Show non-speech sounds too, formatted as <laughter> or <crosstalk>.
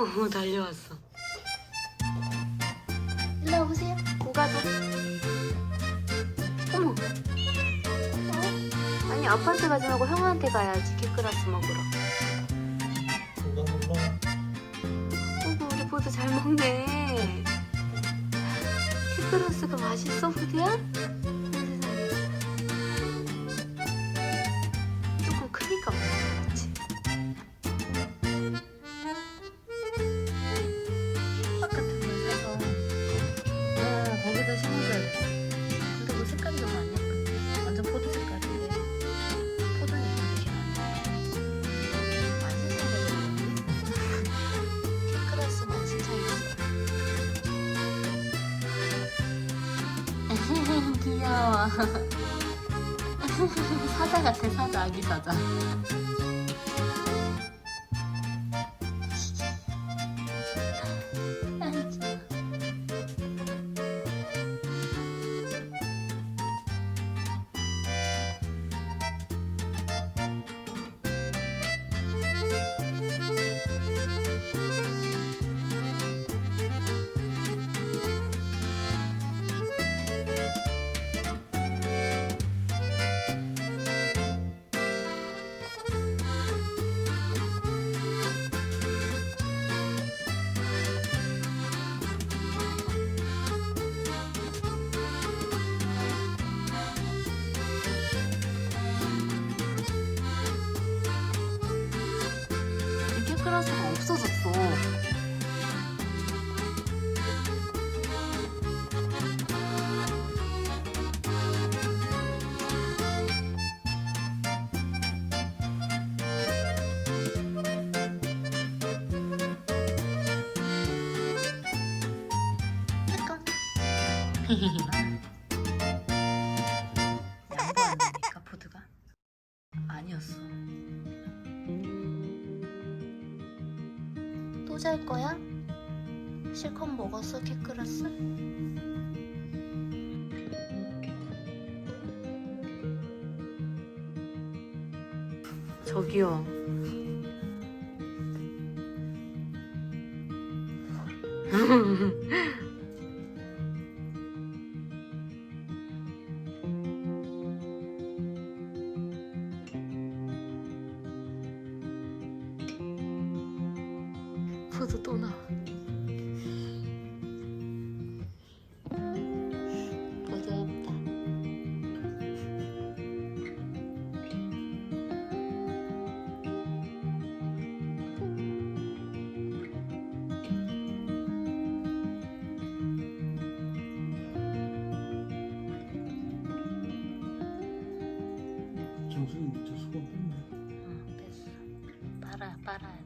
오 달려왔어. 일로 와보세요. 오가자. 어머. 어? 아니 아빠한테 가지 말고 형한테 가야지 케크라스 먹으러. 어구 우리 보드 잘 먹네. 케크라스가 맛있어 보드야? 귀여워. <laughs> 사자 같아 사자 아기 사자. 케크라스가 없어졌어. <laughs> 잘 거야? 실컷 먹었어 케크라스? 저기요. <laughs> 또 나와. 부드럽다. 정수는 밑에 수건 뺐네. 어, 됐어. 빨아야 빨아야 돼.